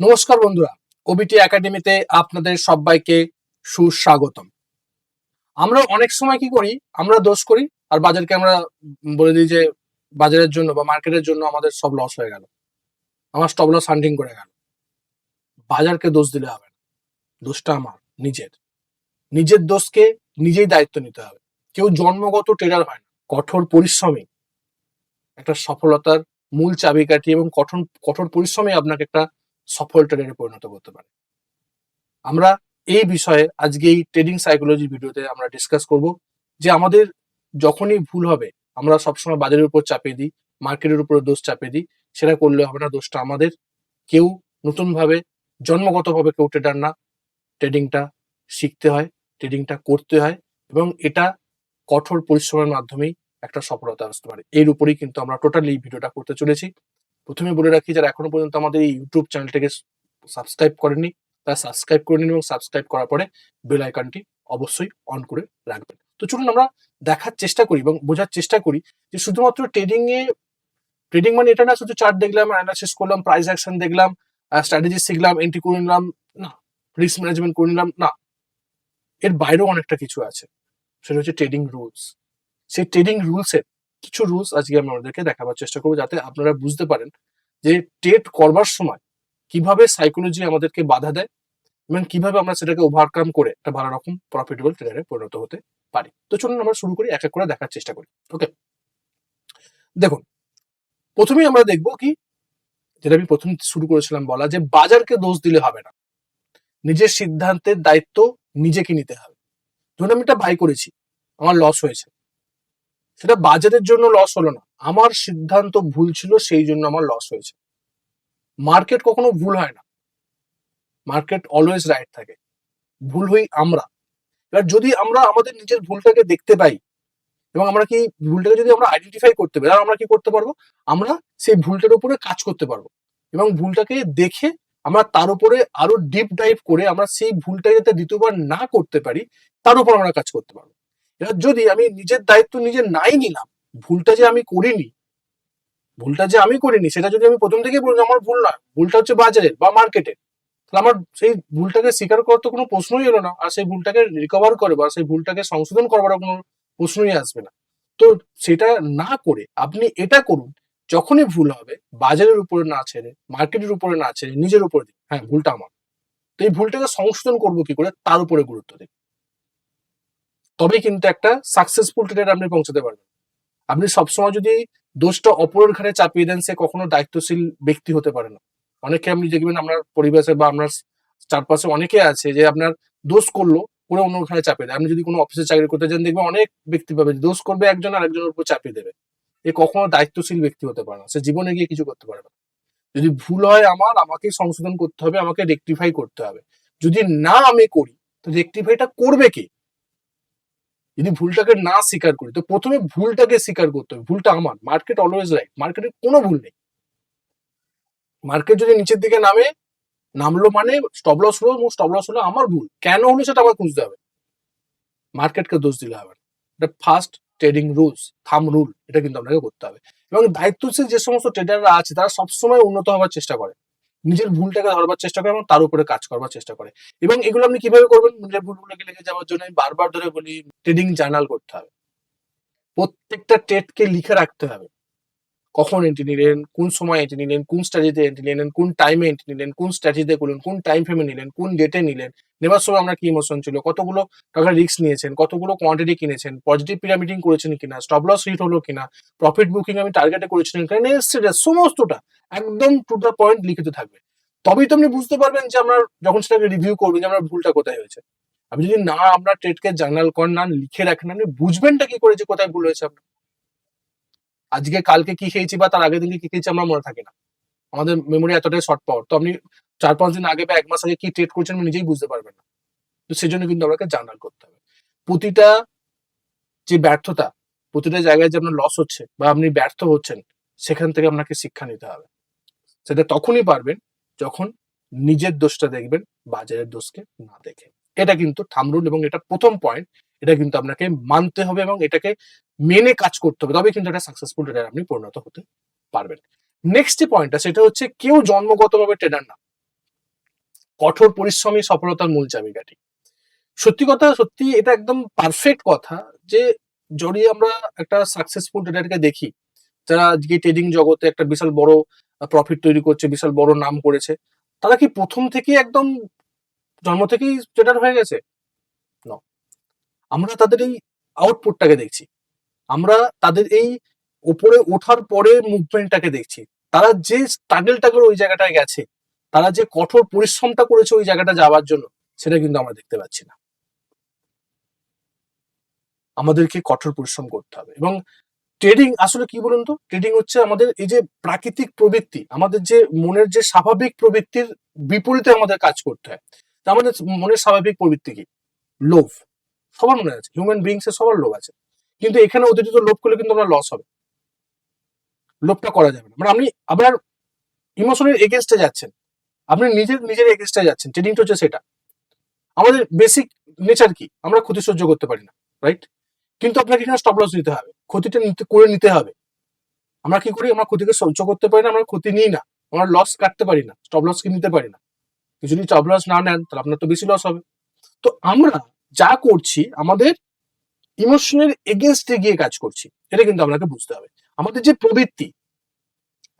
নমস্কার বন্ধুরা ওবিটি একাডেমিতে আপনাদের সবাইকে সুস্বাগতম। আমরা অনেক সময় কি করি, আমরা দোষ করি, আর বাজারকে আমরা বলে দিই যে বাজারের জন্য বা মার্কেটের জন্য আমাদের সব লস হয়ে গেল। আমার স্টপ লস হান্টিং করে গেল। বাজারকে দোষ দিলে হবে না। দোষটা আমার, নিজের। নিজের দোষকে নিজেই দায়িত্ব নিতে হবে। কেউ জন্মগত ট্রেডার হয় না, কঠোর পরিশ্রমী। একটা সফলতার মূল চাবিকাঠি এবং কঠোর কঠোর পরিশ্রমে আপনাকে একটা সফল ট্রেডারে পরিণত করতে পারে। আমরা এই বিষয়ে আজকে এই ট্রেডিং সাইকোলজি ভিডিওতে আমরা ডিসকাস করব যে আমাদের যখনই ভুল হবে, আমরা সবসময় বাজারের উপর চাপিয়ে দিই মার্কেটের উপরে দোষ চাপিয়ে দিই, সেটা করলে হবে না, দোষটা আমাদের। কেউ নতুনভাবে, জন্মগতভাবে কেউ ট্রেডার না ট্রেডিংটা শিখতে হয় ট্রেডিংটা করতে হয় এবং এটা কঠোর পরিশ্রমের মাধ্যমেই একটা সফলতা আসতে পারে। এর উপরেই কিন্তু আমরা টোটালি ভিডিওটা করতে চলেছি। প্রথমে বলে রাখি, যারা এখনও পর্যন্ত আমাদের এই ইউটিউব চ্যানেলটাকে সাবস্ক্রাইব করেনি তারা সাবস্ক্রাইব করে নিন এবং সাবস্ক্রাইব করার পরে বেল আইকনটি অবশ্যই অন করে রাখবেন। তো চলুন আমরা দেখার চেষ্টা করি এবং বোঝার চেষ্টা করি যে শুধুমাত্র ট্রেডিং এ ট্রেডিং মানে এটা না, শুধু চার্ট দেখলাম অ্যানালাইসিস করলাম প্রাইস অ্যাকশন দেখলাম স্ট্র্যাটেজি শিখলাম এন্ট্রি করে নিলাম, না রিস্ক ম্যানেজমেন্ট করে নিলাম, না। এর বাইরেও অনেকটা কিছু আছে। সেটা হচ্ছে ট্রেডিং রুলস সেই ট্রেডিং রুলসের কিছু রুলস আজকে আমি আপনাদেরকে দেখাবার চেষ্টা করব যাতে আপনারা বুঝতে পারেন যে ট্রেড করবার সময় কীভাবে সাইকোলজি আমাদেরকে বাধা দেয় এবং কীভাবে আমরা সেটাকে ওভারকাম করে একটা ভালো রকম প্রফিটেবল ট্রেডারে পরিণত হতে পারি। তো চলুন আমরা শুরু করি, এক এক করে দেখার চেষ্টা করি ওকে দেখুন, প্রথমেই আমরা দেখব কি, যেটা আমি প্রথম শুরু করেছিলাম বলা, যে বাজারকে দোষ দিলে হবে না। নিজের সিদ্ধান্তের দায়িত্ব নিজেকে নিতে হবে। ধরুন আমি এটা বাই করেছি, আমার লস হয়েছে। সেটা বাজারের জন্য লস হলো না। আমার সিদ্ধান্ত ভুল ছিল, সেই জন্য আমার লস হয়েছে। মার্কেট কখনো ভুল হয় না। মার্কেট অলওয়েজ রাইট থাকে। ভুল হই আমরা। এবার যদি আমরা আমাদের নিজের ভুলটাকে দেখতে পাই, এবং আমরা কি ভুলটাকে যদি আমরা আইডেন্টিফাই করতে পারি আমরা কি করতে পারব? আমরা সেই ভুলটার উপরে কাজ করতে পারব। এবং ভুলটাকে দেখে আমরা তার উপরে আরও ডিপ ডাইভ করে আমরা সেই ভুলটা যাতে দ্বিতীয়বার না করতে পারি, তার উপর আমরা কাজ করতে পারব। এবার যদি আমি নিজের দায়িত্ব নিজে নাই নিলাম, ভুলটা যে আমি করিনি, ভুলটা যে আমি করিনি, সেটা যদি আমি প্রথম থেকেই বলি আমার ভুল না ভুলটা হচ্ছে বাজারের বা মার্কেটের তাহলে আমার সেই ভুলটাকে স্বীকার করার তো কোনো প্রশ্নই এলো না, আর সেই ভুলটাকে রিকভার করে বা সেই ভুলটাকে সংশোধন করবার কোনো প্রশ্নই আসবে না। তো সেটা না করে আপনি এটা করুন, যখনই ভুল হবে, বাজারের উপরে না ছেড়ে মার্কেটের উপরে না ছেড়ে, নিজের উপরে হ্যাঁ ভুলটা আমার। তো এই ভুলটাকে সংশোধন করব কি করে? তার উপরে গুরুত্ব দিন। তবেই কিন্তু একটা সাকসেসফুল ট্রেডার আপনি পৌঁছাতে পারবেন। আপনি সবসময় যদি দোষটা অপরের ঘাড়ে চাপিয়ে দেন, সে কখনো দায়িত্বশীল ব্যক্তি হতে পারে না। অনেকে আপনি দেখবেন আপনার পরিবেশে বা আপনার চারপাশে অনেকে আছে যে আপনার দোষ করল করে অন্য ঘাড়ে চাপিয়ে দেয়। আপনি যদি কোনো অফিসে চাকরি করতে যান, দেখবেন অনেক ব্যক্তি পাবেন দোষ করবে একজন আর একজনের উপর চাপিয়ে দেবে। এ কখনো দায়িত্বশীল ব্যক্তি হতে পারে না। সে জীবনে গিয়ে কিছু করতে পারে না। যদি ভুল হয় আমার আমাকে সংশোধন করতে হবে, আমাকে রেকটিফাই করতে হবে। যদি না আমি করি, তো রেকটিফাইটা করবে কে? যদি ভুলটাকে না স্বীকার করি, তো প্রথমে ভুলটাকে স্বীকার করতে হবে। ভুলটা আমার। মার্কেট অলওয়েজ রাইট মার্কেটের কোনো ভুল নেই। মার্কেট যদি নিচের দিকে নামে, নামলো মানে স্টপ লস হলো স্টপ লস হলো আমার ভুল। কেন হলো সেটা আমার খুঁজতে হবে। মার্কেটকে দোষ দিলে হবে এটা first trading rules thumb rule এটা কিন্তু আপনাকে করতে হবে। এবং দায়িত্বশীল যে সমস্ত ট্রেডাররা আছে, তারা সবসময় উন্নত হওয়ার চেষ্টা করে। নিজের ভুলটাকে ধরবার চেষ্টা করে এবং তার উপরে কাজ করবার চেষ্টা করে। এবং এগুলো আপনি কীভাবে করবেন? নিজের ভুলগুলোকে লিখে যাওয়ার জন্য আমি বারবার ধরে বলি ট্রেডিং জার্নাল করতে হবে। প্রত্যেকটা ট্রেডকে লিখে রাখতে হবে। কখন এন্ট্রি নিলেন, কোন সময় এন্ট্রি নিলেন, কোন স্ট্র্যাটেজিতে এন্ট্রি নিলেন, কোন টাইমে এন্ট্রি নিলেন, কোন স্ট্র্যাটেজিতে করলেন, কোন টাইম ফ্রেমে নিলেন, কোন ডেটে নিলেন। নেবার সময় আমরা কি ইমোশন ছিল? কতগুলো টাকা রিস্ক নিয়েছেন? কতগুলো কোয়ান্টিটি কিনেছেন? পজিটিভ পিরামিডিং করেছেন কিনা? স্টপ লস হিট হলো কিনা? প্রফিট বুকিং আমি টার্গেটে করেছিলেন কিনা? এক্সট্রা সমস্তটা একদম টু দ্য পয়েন্ট লিখিত থাকবে। তবেই তো আপনি বুঝতে পারবেন যে আমরা যখন সেটাকে রিভিউ করবেন যে আপনার ভুলটা কোথায় হয়েছে। আপনি যদি না আপনার ট্রেডকে জার্নাল করেন, না লিখে রাখেন, আপনি বুঝবেনটা কি করে যে কোথায় ভুল হয়েছে আপনার? আজকে, কালকে কি খেয়েছি বা তার আগের দিনকে কি খেয়েছি আমরা মনে থাকে না। আমাদের মেমোরি এতটাই শর্ট পাওয়ার তো আপনি চার পাঁচ দিন আগে বা এক মাস আগে কি ট্রেড করছেন আপনি নিজেই বুঝতে পারবেন না। তো সেজন্য কিন্তু আপনাকে জার্নাল করতে হবে। প্রতিটা যে ব্যর্থতা, প্রতিটা জায়গায় যে আপনার লস হচ্ছে বা আপনি ব্যর্থ হচ্ছেন, সেখান থেকে আপনাকে শিক্ষা নিতে হবে। সেটা তখনই পারবেন যখন নিজের দোষটা দেখবেন, বাজারের দোষকে না দেখে। এটা কিন্তু থামরুল এবং এটা প্রথম পয়েন্ট এটা কিন্তু আপনাকে মানতে হবে এবং এটাকে মেনে কাজ করতে হবে। তবে কিন্তু একটা সাকসেসফুল ট্রেডার আপনি পরিণত হতে পারবেন। নেক্সট যে পয়েন্টটা সেটা হচ্ছে কেউ জন্মগতভাবে ট্রেডার না। কঠোর পরিশ্রমী সফলতার মূল চাবিকাঠি। সত্যি কথা, সত্যি এটা একদম পারফেক্ট কথা যে, যদি আমরা একটা সাকসেসফুল ট্রেডারকে দেখি, যারা আজকে ট্রেডিং জগতে একটা বিশাল বড় প্রফিট তৈরি করছে, বিশাল বড় নাম করেছে, তারা কি প্রথম থেকেই একদম, জন্ম থেকেই ট্রেডার হয়ে গেছে? আমরা তাদের এই আউটপুটটাকে দেখছি। আমরা তাদের এই উপরে ওঠার পরে মুভমেন্টটাকে দেখছি। তারা যে স্ট্রাগলটা করে ওই জায়গাটায় গেছে, তারা যে কঠোর পরিশ্রমটা করেছে ওই জায়গাটা যাওয়ার জন্য, সেটা কিন্তু আমরা দেখতে পাচ্ছি না। আমাদেরকে কঠোর পরিশ্রম করতে হবে এবং ট্রেডিং আসলে কি বলুন তো? ট্রেডিং হচ্ছে আমাদের এই যে প্রাকৃতিক প্রবৃত্তি, আমাদের যে মনের যে স্বাভাবিক প্রবৃত্তির বিপরীতে আমাদের কাজ করতে হয়। আমাদের মনের স্বাভাবিক প্রবৃত্তি কি? লোভ। সবার মনে আছে হিউম্যান বিংস এর সবার লোভ আছে। কিন্তু এখানে অতিরিক্ত লোভ করলে কিন্তু আমরা লস হবে। লোভটা করা যাবে না। মানে আপনি, আপনার ইমোশনের এগেনস্টে যাচ্ছেন। আপনি নিজের নিজের এগেনস্টে যাচ্ছেন। ট্রেডিংটা হচ্ছে সেটা। আমাদের বেসিক নেচার কি? আমরা ক্ষতি সহ্য করতে পারি না রাইট কিন্তু আপনাকে এখানে স্টপ লস নিতে হবে। ক্ষতিটা নিতে, করে নিতে হবে। আমরা কি করি? আমরা ক্ষতিকে সহ্য করতে পারি না, আমরা ক্ষতি নিই না। আমরা লস কাটতে পারি না। স্টপ লস কি নিতে পারি না। যদি স্টপ লস না নেন, তাহলে আপনার তো বেশি লস হবে। তো আমরা যা করছি, আমাদের ইমোশনের এগেনস্টে গিয়ে কাজ করছি, এটা কিন্তু আপনাকে বুঝতে হবে। আমাদের যে প্রবৃত্তি,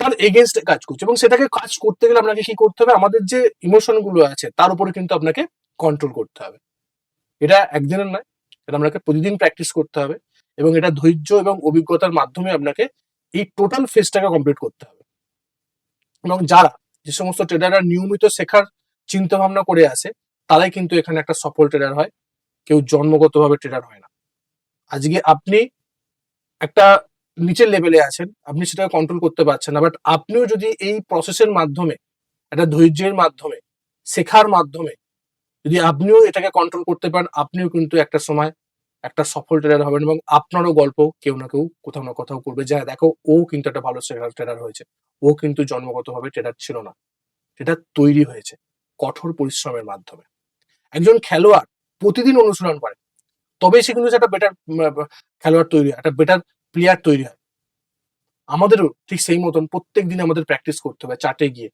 তার এগেনস্টে কাজ করছে এবং সেটাকে কাজ করতে গেলে আপনাকে কি করতে হবে? আমাদের যে ইমোশনগুলো আছে, তার উপরে কিন্তু আপনাকে কন্ট্রোল করতে হবে। এটা একদিনের নয়, এটা আপনাকে প্রতিদিন প্র্যাকটিস করতে হবে এবং এটা ধৈর্য এবং অভিজ্ঞতার মাধ্যমে আপনাকে এই টোটাল ফেজটাকে কমপ্লিট করতে হবে। এবং যারা যে সমস্ত ট্রেডাররা নিয়মিত শেখার চিন্তা ভাবনা করে আসে, তারাই কিন্তু এখানে একটা সফল ট্রেডার হয়। কেউ জন্মগতভাবে ট্রেডার হয় না। আজকে আপনি একটা নিচের লেভেলে আছেন, আপনি সেটাকে কন্ট্রোল করতে পারছেন না বাট আপনিও যদি এই প্রসেসের মাধ্যমে, একটা ধৈর্যের মাধ্যমে, শেখার মাধ্যমে, যদি আপনিও এটাকে কন্ট্রোল করতে পারেন, আপনিও কিন্তু একটা সময় একটা সফল ট্রেডার হবেন এবং আপনারও গল্প কেউ না কেউ কোথাও না কোথাও করবে। যা দেখো, ও কিন্তু একটা ভালো ট্রেডার হয়েছে। ও কিন্তু জন্মগতভাবে ট্রেডার ছিল না। এটা তৈরি হয়েছে কঠোর পরিশ্রমের মাধ্যমে। একজন খেলোয়াড় প্রতিদিন অনুশীলন করে। তবেই সে কিন্তু একটা বেটার খেলোয়াড় তৈরি হয়, একটা বেটার প্লেয়ার তৈরি হয়। আমাদেরও ঠিক সেই মতন প্রত্যেক দিন আমাদের প্র্যাকটিস করতে হবে চার্টে গিয়ে।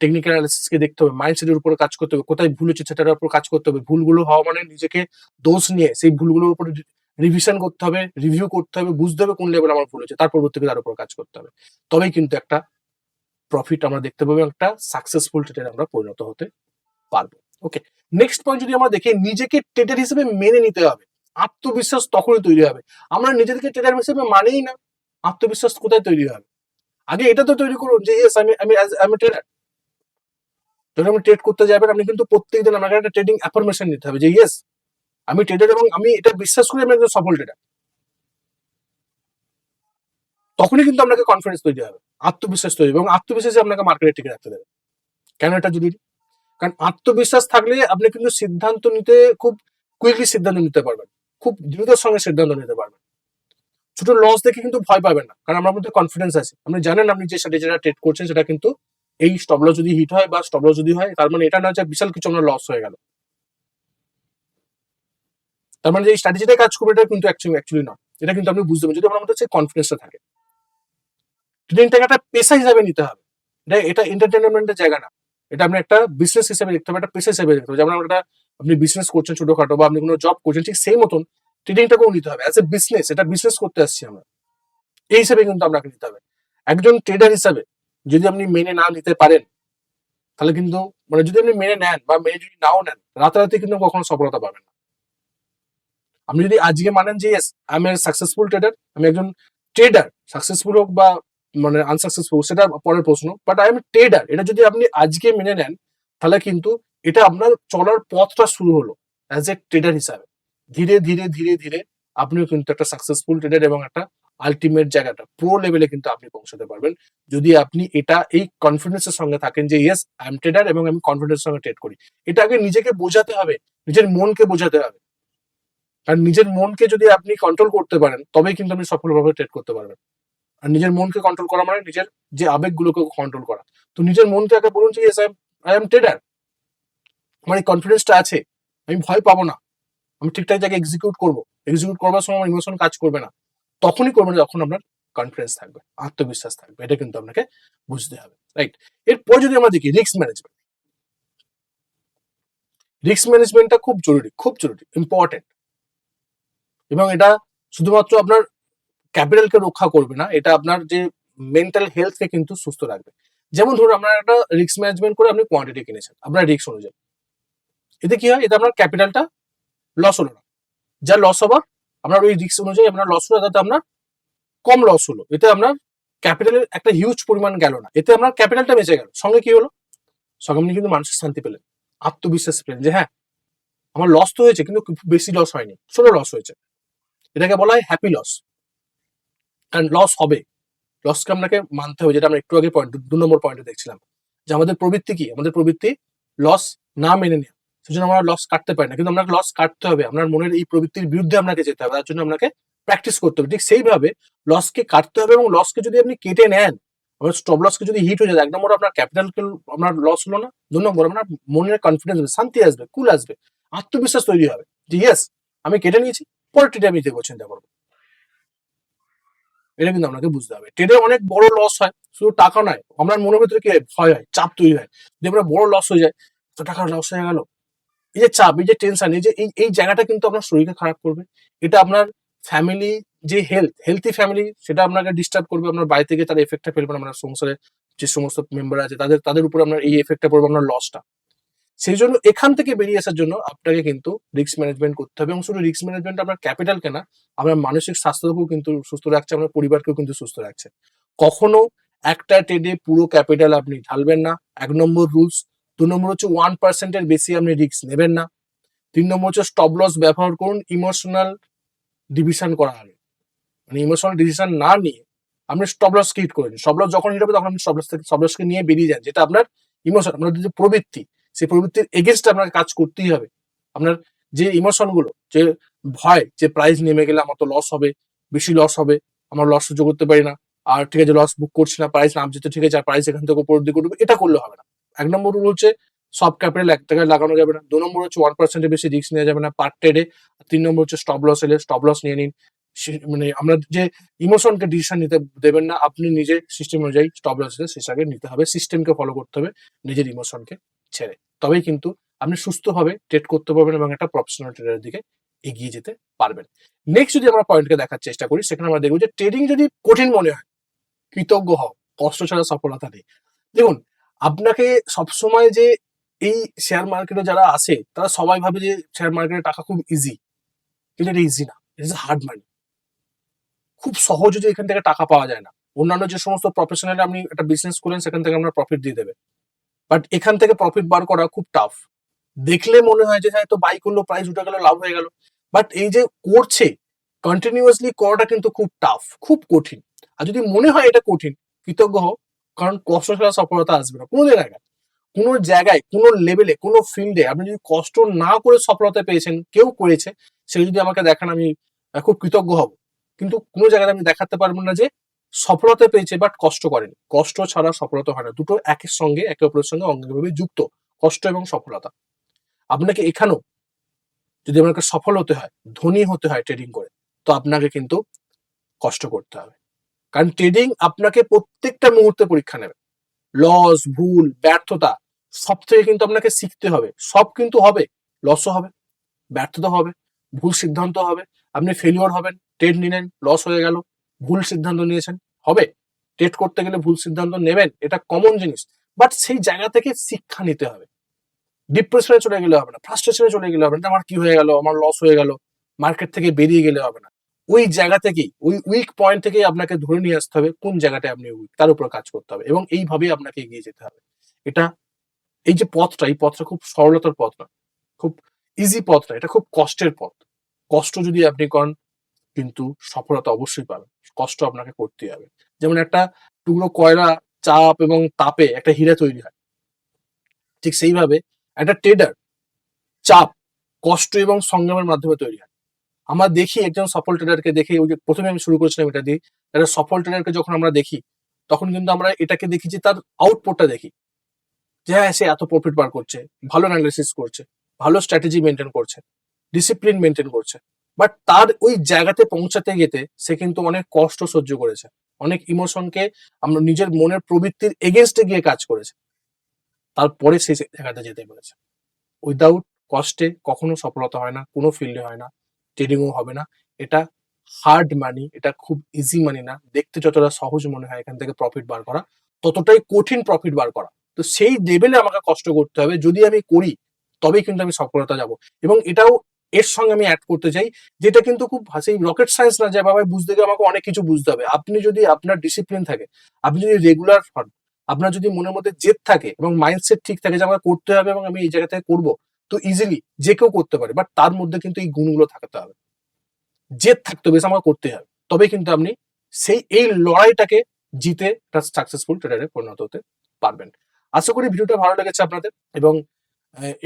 টেকনিক্যাল অ্যানালিসিসকে দেখতে হবে মাইন্ডসেটের উপরে কাজ করতে হবে, কোথায় ভুল হচ্ছে সেটার উপর কাজ করতে হবে। ভুলগুলো হওয়া মানে নিজেকে দোষ নিয়ে সেই ভুলগুলোর উপরে রিভিশন করতে হবে রিভিউ করতে হবে, বুঝতে হবে কোন লেভেল আমার ভুল হচ্ছে তার পরবর্তীতে তার উপর কাজ করতে হবে। তবেই কিন্তু একটা প্রফিট আমরা দেখতে পাবো একটা সাকসেসফুল ট্রেডার আমরা পরিণত হতে পারব। ওকে নেক্সট পয়েন্ট যদি আমরা দেখি, নিজেকে ট্রেডার হিসেবে মেনে নিতে হবে। আত্মবিশ্বাস তখনই তৈরি হবে। আমরা নিজেদেরকে ট্রেডার হিসেবে মানেই না, আত্মবিশ্বাস কোথায় তৈরি হবে? আগে এটা তো তৈরি করুন যে ইয়েস আমি আমি আমি ট্রেডার যখন আপনি ট্রেড করতে যাবেন, আপনি কিন্তু প্রত্যেকদিন আপনাকে একটা ট্রেডিং অ্যাফরমেশন নিতে হবে যে ইয়েস আমি ট্রেডার এবং আমি এটা বিশ্বাস করি আমি একজন সফল ট্রেডার তখনই কিন্তু আপনাকে কনফিডেন্স তৈরি হবে, আত্মবিশ্বাস তৈরি হবে এবং আত্মবিশ্বাসে আপনাকে মার্কেটে টিকে রাখতে দেবে। কেন এটা জরুরি? কারণ আত্মবিশ্বাস থাকলে আপনি কিন্তু সিদ্ধান্ত নিতে খুব কুইকলি সিদ্ধান্ত নিতে পারবেন। খুব দ্রুতর সঙ্গে সিদ্ধান্ত নিতে পারবেন। ছোট লস দেখে কিন্তু ভয় পাবেন না, কারণ আমার মধ্যে কনফিডেন্স আছে। আপনি জানেন আপনি যে স্ট্র্যাটেজিটা ট্রেড করছেন সেটা কিন্তু এই স্টবলস যদি হিট হয় বা স্টবলস যদি হয়, তার মানে এটা না যে বিশাল কিছু আমরা লস হয়ে গেল। তার মানে যে স্ট্র্যাটেজিটা কাজ করবে, এটা কিন্তু অ্যাকচুয়ালি না এটা কিন্তু আপনি বুঝতে পারবেন, যদি আমার মধ্যে কনফিডেন্সটা থাকে। ট্রেডিংটাকে একটা পেশা হিসাবে নিতে হবে। এটা এটা এন্টারটেনমেন্টের জায়গা না। এটা আপনি একটা বিজনেস হিসেবে দেখতে হবে, একটা পেশা হিসেবে দেখতে হবে। যেমন একটা, আপনি বিজনেস করছেন ছোটখাটো বা আপনি কোনো জব করছেন, ঠিক সেই মতন ট্রেডিংটাকেও নিতে হবে। অ্যাজ এ বিজনেস এটা বিজনেস করতে আসছি আমরা। এই হিসেবে কিন্তু আপনাকে নিতে হবে। একজন ট্রেডার হিসাবে যদি আপনি মেনে না নিতে পারেন, তাহলে কিন্তু মানে যদি আপনি মেনে নেন বা মেনে যদি নাও নেন, রাতারাতি কিন্তু কখনো সফলতা পাবেন না। আপনি যদি আজকে মানেন যে আমি সাকসেসফুল ট্রেডার আমি একজন ট্রেডার সাকসেসফুল হোক বা মানে আনসাকসেসফুল সেটা পরের প্রশ্ন। বাট আই এম ট্রেডার এটা যদি আপনি আজকে মেনে নেন, তাহলে কিন্তু এটা আপনার চলার পথটা শুরু হলো অ্যাজ এ ট্রেডার হিসাবে। ধীরে ধীরে ধীরে ধীরে আপনিও কিন্তু একটা সাকসেসফুল ট্রেডার এবং একটা আলটিমেট জায়গাটা প্রো লেভেলে কিন্তু আপনি পৌঁছাতে পারবেন। যদি আপনি এটা এই কনফিডেন্সের সঙ্গে থাকেন যে ইয়েস আই এম ট্রেডার এবং আমি কনফিডেন্সের সঙ্গে ট্রেড করি। এটা আগে নিজেকে বোঝাতে হবে, নিজের মনকে বোঝাতে হবে। আর নিজের মনকে যদি আপনি কন্ট্রোল করতে পারেন, তবেই কিন্তু আপনি সফলভাবে ট্রেড করতে পারবেন। আর নিজের মনকে কন্ট্রোল করা মানে নিজের যে আবেগগুলোকে কন্ট্রোল করা। তো নিজের মনকে আগে বলুন যে ইয়েস আই এম ট্রেডার আমার এই কনফিডেন্সটা আছে, আমি ভয় পাবো না। আমি ঠিকঠাক জায়গায় এক্সিকিউট করব। এক্সিকিউট করবার সময় আমার ইমোশন কাজ করবে না। তখনই করবে না যখন আপনার কনফিডেন্স থাকবে, আত্মবিশ্বাস থাকবে। এটা কিন্তু আপনাকে বুঝতে হবে। রাইট এরপর যদি আমরা দেখি রিস্ক ম্যানেজমেন্ট রিস্ক ম্যানেজমেন্টটা খুব জরুরি খুব জরুরি ইম্পর্টেন্ট এবং এটা শুধুমাত্র আপনার ক্যাপিটালকে রক্ষা করবে না, এটা আপনার যে মেন্টাল হেলথকে কিন্তু সুস্থ রাখবে। যেমন ধরুন, আপনার একটা রিস্ক ম্যানেজমেন্ট করে আপনি কোয়ান্টিটি কিনেছেন, আপনার রিস্ক অনুযায়ী। এতে কি হয়? এতে আপনার ক্যাপিটালটা লস হলো না। যা লস হবার, আপনার ওই রিস্ক অনুযায়ী আপনার লস হলো, তাতে আপনার কম লস হলো। এতে আপনার ক্যাপিটালের একটা হিউজ পরিমাণ গেল না। এতে আপনার ক্যাপিটালটা বেঁচে গেল। সঙ্গে কি হলো? সঙ্গে আপনি কিন্তু মানসিক শান্তি পেলেন। আত্মবিশ্বাস পেলেন যে হ্যাঁ আমার লস তো হয়েছে, কিন্তু বেশি লস হয়নি। ছোট লস হয়েছে। এটাকে বলা হয় হ্যাপি লস কারণ লস হবে। লসকে আপনাকে মানতে হবে, যেটা আমরা একটু আগে পয়েন্ট দু নম্বর পয়েন্টে দেখছিলাম। যে আমাদের প্রবৃত্তি কি? আমাদের প্রবৃত্তি লস না মেনে নেওয়া। সেজন্য আমরা লস কাটতে পারি না। কিন্তু আপনাকে লস কাটতে হবে। আপনার মনের এই প্রবৃত্তির বিরুদ্ধে আপনাকে যেতে হবে। তার জন্য আপনাকে প্র্যাকটিস করতে হবে। ঠিক সেইভাবে লসকে কাটতে হবে এবং লসকে যদি আপনি কেটে নেন আপনার স্টপ লসকে যদি হিট হয়ে যায়, এক নম্বর আপনার ক্যাপিটাল আপনার লস হলো না। দু নম্বর আপনার মনের কনফিডেন্স হবে, শান্তি আসবে কুল আসবে, আত্মবিশ্বাস তৈরি হবে। যে ইয়েস আমি কেটে নিয়েছি পরের ট্রেডে আমি দেখব চিন্তা করব এটা কিন্তু আপনাকে বুঝতে হবে। ট্রেডে অনেক বড় লস হয়, শুধু টাকা নয়, আপনার মনের ভেতরে কি ভয় হয়, চাপ তৈরি হয়। যদি আপনার বড় লস হয়ে যায়, তো টাকা লস হয়ে গেল। এই যে চাপ, এই যে টেনশন এই যে, এই জায়গাটা কিন্তু আপনার শরীরকে খারাপ করবে। এটা আপনার ফ্যামিলি যে হেলথ হেলথি ফ্যামিলি সেটা আপনাকে ডিস্টার্ব করবে, আপনার বাড়ি থেকে তার এফেক্টটা ফেলবে আপনার সংসারে যে সমস্ত মেম্বার আছে, তাদের তাদের উপর আপনার এই এফেক্টটা পড়বে, আপনার লসটা সেই জন্য এখান থেকে বেরিয়ে আসার জন্য আপনাকে কিন্তু রিস্ক ম্যানেজমেন্ট করতে হবে। এবং শুধু রিস্ক ম্যানেজমেন্ট আপনার ক্যাপিটাল কেনা, আপনার মানসিক স্বাস্থ্যকেও কিন্তু সুস্থ রাখছে, আপনার পরিবারকেও কিন্তু সুস্থ রাখছে। কখনো একটা ট্রেডে পুরো ক্যাপিটাল আপনি ঢালবেন না। এক নম্বর রুলস দু নম্বর হচ্ছে ওয়ান পার্সেন্টের বেশি আপনি রিস্ক নেবেন না। তিন নম্বর হচ্ছে স্টপ লস ব্যবহার করুন ইমোশনাল ডিভিশন করা হবে মানে ইমোশনাল ডিসিশন না নিয়ে আপনি স্টপ লস হিট করে নিন স্টপ লস যখন হিট হবে তখন আপনি স্টপ লস থেকে স্টপ লসকে নিয়ে বেরিয়ে যান, যেটা আপনার ইমোশন আপনার যে প্রবৃত্তি। সেই প্রবৃত্তির এগেনস্টে আপনার কাজ করতেই হবে। আপনার যে ইমোশনগুলো, যে ভয়, যে প্রাইস নেমে গেলে আমার তো লস হবে, বেশি লস হবে, আমার লস সহ্য করতে পারি না, আর ঠিক আছে লস বুক করছি না প্রাইস নামছে তো ঠিক আছে, আর প্রাইস এখান থেকে উপর দিকে উঠবে, এটা করলে হবে না। এক নম্বর রুল হচ্ছে সব ক্যাপিটাল এক টাকায় লাগানো যাবে না। দু নম্বর হচ্ছে ওয়ান পার্সেন্টের বেশি রিস্ক নেওয়া যাবে না পার ট্রেডে তিন নম্বর হচ্ছে স্টপ লস এলে স্টপ লস নিয়ে নিন। মানে আমরা যে ইমোশনকে ডিসিশন নিতে দেবেন না, আপনি নিজে সিস্টেম অনুযায়ী স্টপ লস এলে সেটাকে নিতে হবে সিস্টেমকে ফলো করতে হবে, নিজের ইমোশনকে ছেড়ে। তবেই কিন্তু আপনি সুস্থভাবে ট্রেড করতে পারবেন এবং একটা প্রফেশনাল ট্রেডারের দিকে এগিয়ে যেতে পারবেন। নেক্সট যদি আমরা পয়েন্টকে দেখার চেষ্টা করি, সেখানে আমরা দেখব যে ট্রেডিং যদি কঠিন মনে হয়, কৃতজ্ঞ হও, কষ্ট ছাড়া সফলতা নেই। দেখুন, আপনাকে সবসময় যে এই শেয়ার মার্কেটে যারা আসে তারা সবাই ভাবে যে শেয়ার মার্কেটে টাকা খুব ইজি কিন্তু এটা ইজি না ইট ইজ হার্ড মানি খুব সহজে যে এখান থেকে টাকা পাওয়া যায় না। অন্যান্য যে সমস্ত প্রফেশনাল আপনি একটা বিজনেস করেন সেখান থেকে আপনার প্রফিট দিয়ে দেবে। বাট এখান থেকে প্রফিট বার করা খুব টাফ দেখলে মনে হয় যে হ্যাঁ তো বাই করল প্রাইস উঠে গেল, লাভ হয়ে গেল। বাট এই যে করছে কন্টিনিউয়াসলি করাটা কিন্তু খুব টাফ খুব কঠিন। আর যদি মনে হয় এটা কঠিন, কৃতজ্ঞ হোক কারণ কষ্ট ছাড়া সফলতা আসবে না। কোনো জায়গায় কোনো জায়গায়, কোনো লেভেলে কোনো ফিল্ডে আপনি যদি কষ্ট না করে সফলতা পেয়েছেন, কেউ করেছে, সে যদি আমাকে দেখান, আমি খুব কৃতজ্ঞ হব। কিন্তু কোনো জায়গায় আমি দেখাতে পারব না যে সফলতা পেয়েছে বাট কষ্ট করেনি। কষ্ট ছাড়া সফলতা হয় না। দুটো একের সঙ্গে, একে অপরের সঙ্গে অঙ্গভাবে যুক্ত, কষ্ট এবং সফলতা। আপনাকে এখানেও যদি আপনাকে সফল হতে হয়, ধনী হতে হয় ট্রেডিং করে, তো আপনাকে কিন্তু কষ্ট করতে হবে। কারণ ট্রেডিং আপনাকে প্রত্যেকটা মুহূর্তে পরীক্ষা নেবে। লস ভুল, ব্যর্থতা, সব থেকে কিন্তু আপনাকে শিখতে হবে। সব কিন্তু হবে লসও হবে, ব্যর্থতা হবে, ভুল সিদ্ধান্ত হবে, আপনি ফেলিওর হবেন ট্রেড নিলেন লস হয়ে গেল, ভুল সিদ্ধান্ত নিয়েছেন হবে। ট্রেড করতে গেলে ভুল সিদ্ধান্ত নেবেন, এটা কমন জিনিস। বাট সেই জায়গা থেকে শিক্ষা নিতে হবে। ডিপ্রেশনে চলে গেলে হবে না ফ্রাস্ট্রেশনে চলে গেলে হবে না, আমার কি হয়ে গেল? আমার লস হয়ে গেল? মার্কেট থেকে বেরিয়ে গেলে হবে না। ওই জায়গা থেকেই, ওই উইক পয়েন্ট থেকেই আপনাকে ধরে নিয়ে আসতে হবে, কোন জায়গাটায় আপনি উইক তার উপর কাজ করতে হবে এবং এইভাবেই আপনাকে এগিয়ে যেতে হবে। এটা এই যে পথটা, এই পথটা খুব সরলতার পথ না খুব ইজি পথ না এটা খুব কষ্টের পথ। কষ্ট যদি আপনি করেন, কিন্তু সফলতা অবশ্যই পাবেন। কষ্ট আপনাকে করতেই হবে। যেমন একটা টুকরো কয়লা চাপ এবং তাপে একটা হীরা তৈরি হয়। ঠিক সেইভাবে একটা ট্রেডার চাপ, কষ্ট এবং সংগ্রামের মাধ্যমে তৈরি হয়। আমরা দেখি একজন সফল ট্রেডারকে দেখে ওই যে প্রথমে আমি শুরু করেছিলাম এটা দিয়ে, একটা সফল ট্রেডারকে যখন আমরা দেখি, তখন কিন্তু আমরা এটাকে দেখি যে তার আউটপুটটা দেখি। যে হ্যাঁ সে এত প্রফিট বার করছে, ভালো অ্যানালিসিস করছে, ভালো স্ট্র্যাটেজি মেনটেন করছে ডিসিপ্লিন মেনটেন করছে। বাট তার ওই জায়গাতে পৌঁছাতে গেতে সে কিন্তু অনেক কষ্ট সহ্য করেছে। অনেক ইমোশনকে আমরা নিজের মনের প্রবৃত্তির এগেনস্টে গিয়ে কাজ করেছে। তারপরে সেই জায়গাতে যেতে পেরেছে। উইদাউট কষ্টে কখনো সফলতা হয় না, কোনো ফিল্ডে হয় না ট্রেডিংও হবে না। এটা হার্ড মানি এটা খুব ইজি মানি না। দেখতে যতটা সহজ মনে হয় এখান থেকে প্রফিট বার করা, ততটাই কঠিন প্রফিট বার করা। তো সেই লেভেলে আমাকে কষ্ট করতে হবে। যদি আমি করি, তবেই কিন্তু আমি সফলতা যাব। এবং এটাও এর সঙ্গে আমি অ্যাড করতে চাই, যেটা কিন্তু খুব সেই রকেট সায়েন্স না যে বাবা বুঝতে গিয়ে আমাকে অনেক কিছু বুঝতে হবে। আপনি যদি আপনার ডিসিপ্লিন থাকে, আপনি যদি রেগুলার হন, আপনার যদি মনের মধ্যে জেদ থাকে এবং মাইন্ডসেট ঠিক থাকে যে আমাকে করতে হবে এবং আমি এই জায়গা থেকে করব, তো ইজিলি যে কেউ করতে পারে বাট তার মধ্যে কিন্তু এই গুণগুলো থাকতে হবে। জেদ থাকতে হবে আমাকে করতে হবে। তবে কিন্তু আপনি সেই, এই লড়াইটাকে জিতে একটা সাকসেসফুল ট্রেডারে পরিণত হতে পারবেন। আশা করি ভিডিওটা ভালো লেগেছে আপনাদের এবং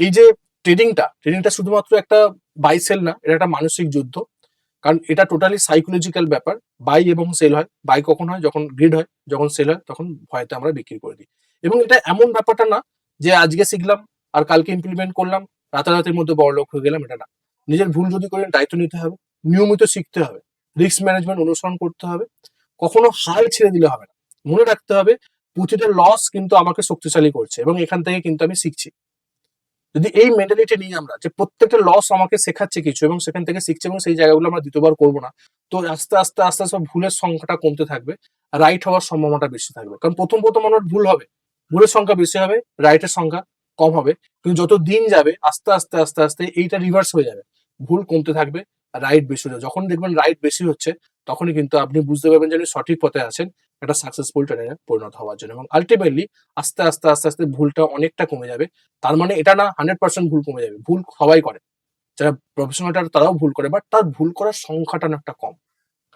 এই যে ট্রেডিংটা ট্রেডিংটা শুধুমাত্র একটা বাই সেল না, এটা একটা মানসিক যুদ্ধ। কারণ এটা টোটালি সাইকোলজিক্যাল ব্যাপার। বাই এবং সেল হয়। বাই কখন হয়? যখন গ্রিড হয়, যখন সেল হয়, তখন ভয়তে আমরা বিক্রি করে দিই। এবং এটা এমন ব্যাপারটা না যে আজকে শিখলাম আর কালকে ইমপ্লিমেন্ট করলাম, রাতারাতির মধ্যে বড় লোক হয়ে গেলাম, এটা না। নিজের ভুল যদি করেন, দায়িত্ব নিতে হবে। নিয়মিত শিখতে হবে। রিস্ক ম্যানেজমেন্ট অনুসরণ করতে হবে। কখনো হাল ছেড়ে দিলে হবে না। মনে রাখতে হবে, প্রতিটা লস কিন্তু আমাকে শক্তিশালী করছে এবং এখান থেকে কিন্তু আমি শিখছি। যদি এই মেন্টালিটি নিয়ে আমরা যে প্রত্যেকটা লস আমাকে শেখাচ্ছে কিছু এবং সেখান থেকে শিখছে এবং সেই জায়গাগুলো আমরা দ্বিতীয়বার করব না, তো আস্তে আস্তে আস্তে আস্তে ভুলের সংখ্যাটা কমতে থাকবে রাইট হওয়ার সম্ভাবনাটা বেশি থাকবে। কারণ প্রথম প্রথম আমার ভুল হবে, ভুলের সংখ্যা বেশি হবে রাইটের সংখ্যা কম হবে, কিন্তু যত দিন যাবে আস্তে আস্তে আস্তে আস্তে এইটা রিভার্স হয়ে যাবে, ভুল কমতে থাকবে রাইট বেশি হয়ে যাবে। যখন দেখবেন রাইট বেশি হচ্ছে, তখনই কিন্তু আপনি বুঝতে পারবেন যে আপনি সঠিক পথে আছেন একটা সাকসেসফুল ট্রেনারে পরিণত হওয়ার জন্য। এবং আলটিমেটলি আস্তে আস্তে আস্তে আস্তে ভুলটা অনেকটা কমে যাবে। তার মানে এটা না হান্ড্রেড পার্সেন্ট ভুল কমে যাবে। ভুল সবাই করে। যারা প্রফেশনাল তারাও ভুল করে। বাট তার ভুল করার সংখ্যাটা অনেকটা কম।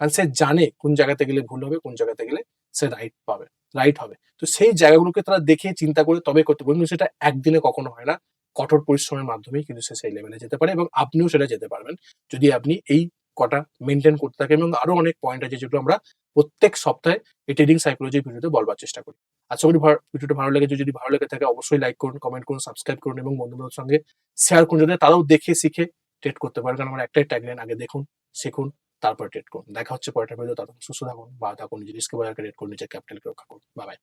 কারণ সে জানে কোন জায়গাতে গেলে ভুল হবে, কোন জায়গাতে গেলে সে রাইট পাবে রাইট হবে। তো সেই জায়গাগুলোকে তারা দেখে, চিন্তা করে, তবে করতে পারে কিন্তু সেটা একদিনে কখনো হয় না। কঠোর পরিশ্রমের মাধ্যমেই কিন্তু সে সেই লেভেলে যেতে পারে এবং আপনিও সেটা যেতে পারবেন। যদি আপনি এই কটা মেনটেন করতে থাকে এবং আরও অনেক পয়েন্ট আছে যেগুলো আমরা প্রত্যেক সপ্তাহে এই ট্রেডিং সাইকোলজি ভিডিওতে বলবার চেষ্টা করি। আশা করি ভিডিওটা ভালো লেগেছে। যদি ভালো লেগে থাকে অবশ্যই লাইক করুন কমেন্ট করুন সাবস্ক্রাইব করুন এবং বন্ধুদের সঙ্গে শেয়ার করুন যাতে তারাও দেখে, শিখে ট্রেড করতে পারে। কারণ আমার একটাই ট্যাগলাইন আগে দেখুন, শিখুন, তারপর ট্রেড করুন। দেখা হচ্ছে পরের ভিডিও ততক্ষণ সুস্থ থাকুন বা থাকুন, নিজের রিস্ক বাজারকে ট্রেড করুন, নিজের ক্যাপিটালকে রক্ষা করুন। বাই